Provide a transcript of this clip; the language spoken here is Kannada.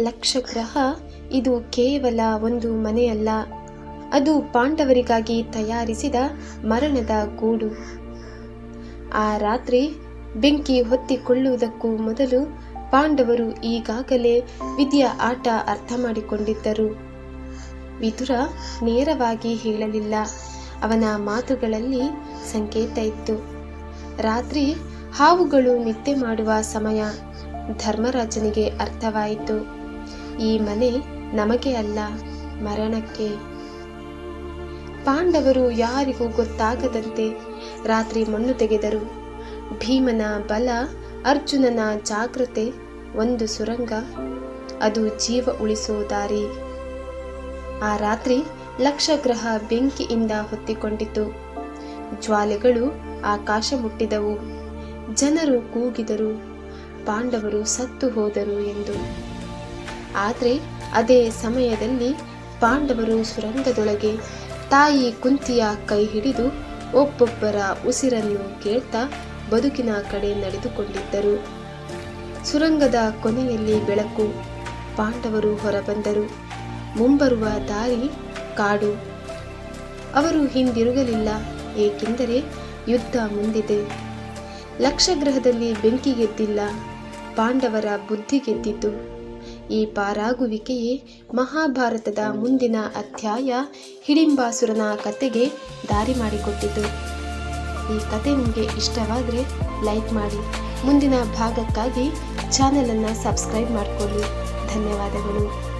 ಲಕ್ಷಗ್ರಹ, ಇದು ಕೇವಲ ಒಂದು ಮನೆಯಲ್ಲ. ಅದು ಪಾಂಡವರಿಗಾಗಿ ತಯಾರಿಸಿದ ಮರಣದ ಗೂಡು. ಆ ರಾತ್ರಿ ಬೆಂಕಿ ಹೊತ್ತಿಕೊಳ್ಳುವುದಕ್ಕೂ ಮೊದಲು ಪಾಂಡವರು ಈಗಾಗಲೇ ವಿಧಿಯ ಆಟ ಅರ್ಥ ಮಾಡಿಕೊಂಡಿದ್ದರು ವಿದುರ ನೇರವಾಗಿ ಹೇಳಲಿಲ್ಲ. ಅವನ ಮಾತುಗಳಲ್ಲಿ ಸಂಕೇತ ಇತ್ತು. ರಾತ್ರಿ ಹಾವುಗಳು ನಿದ್ದೆ ಮಾಡುವ ಸಮಯ ಧರ್ಮರಾಜನಿಗೆ ಅರ್ಥವಾಯಿತು. ಈ ಮನೆ ನಮಗೆ ಅಲ್ಲ, ಮರಣಕ್ಕೆ. ಪಾಂಡವರು ಯಾರಿಗೂ ಗೊತ್ತಾಗದಂತೆ ರಾತ್ರಿ ಮಣ್ಣು ತೆಗೆದರು. ಭೀಮನ ಬಲ, ಅರ್ಜುನನ ಜಾಗ್ರತೆ, ಒಂದು ಸುರಂಗ, ಅದು ಜೀವ ಉಳಿಸೋ ದಾರಿ. ಆ ರಾತ್ರಿ ಲಕ್ಷಗ್ರಹ ಬೆಂಕಿಯಿಂದ ಹೊತ್ತಿಕೊಂಡಿತು. ಜ್ವಾಲೆಗಳು ಆಕಾಶ ಮುಟ್ಟಿದವು. ಜನರು ಕೂಗಿದರು. ಪಾಂಡವರು ಸತ್ತು ಹೋದರು ಎಂದು. ಆದರೆ ಅದೇ ಸಮಯದಲ್ಲಿ ಪಾಂಡವರು ಸುರಂಗದೊಳಗೆ ತಾಯಿ ಕುಂತಿಯ ಕೈ ಹಿಡಿದು ಒಬ್ಬೊಬ್ಬರ ಉಸಿರನ್ನು ಕೇಳ್ತಾ ಬದುಕಿನ ಕಡೆ ನಡೆದುಕೊಂಡಿದ್ದರು. ಸುರಂಗದ ಕೊನೆಯಲ್ಲಿ ಬೆಳಕು ಪಾಂಡವರು ಹೊರಬಂದರು. ಮುಂಬರುವ ದಾರಿ ಕಾಡು. ಅವರು ಹಿಂದಿರುಗಲಿಲ್ಲ, ಏಕೆಂದರೆ ಯುದ್ಧ ಮುಂದಿದೆ. ಲಕ್ಷಗ್ರಹದಲ್ಲಿ ಬೆಂಕಿ ಗೆದ್ದಿಲ್ಲ, ಪಾಂಡವರ ಬುದ್ಧಿ ಗೆದ್ದಿತು ಈ ಪಾರಾಗುವಿಕೆಯೇ ಮಹಾಭಾರತದ ಮುಂದಿನ ಅಧ್ಯಾಯ ಹಿಡಿಂಬಾಸುರನ ಕತೆಗೆ ದಾರಿ ಮಾಡಿಕೊಟ್ಟಿತು. ಈ ಕತೆ ನಿಮಗೆ ಇಷ್ಟವಾದರೆ ಲೈಕ್ ಮಾಡಿ. ಮುಂದಿನ ಭಾಗಕ್ಕಾಗಿ ಚಾನಲನ್ನು ಸಬ್ಸ್ಕ್ರೈಬ್ ಮಾಡಿಕೊಳ್ಳಿ. ಧನ್ಯವಾದಗಳು.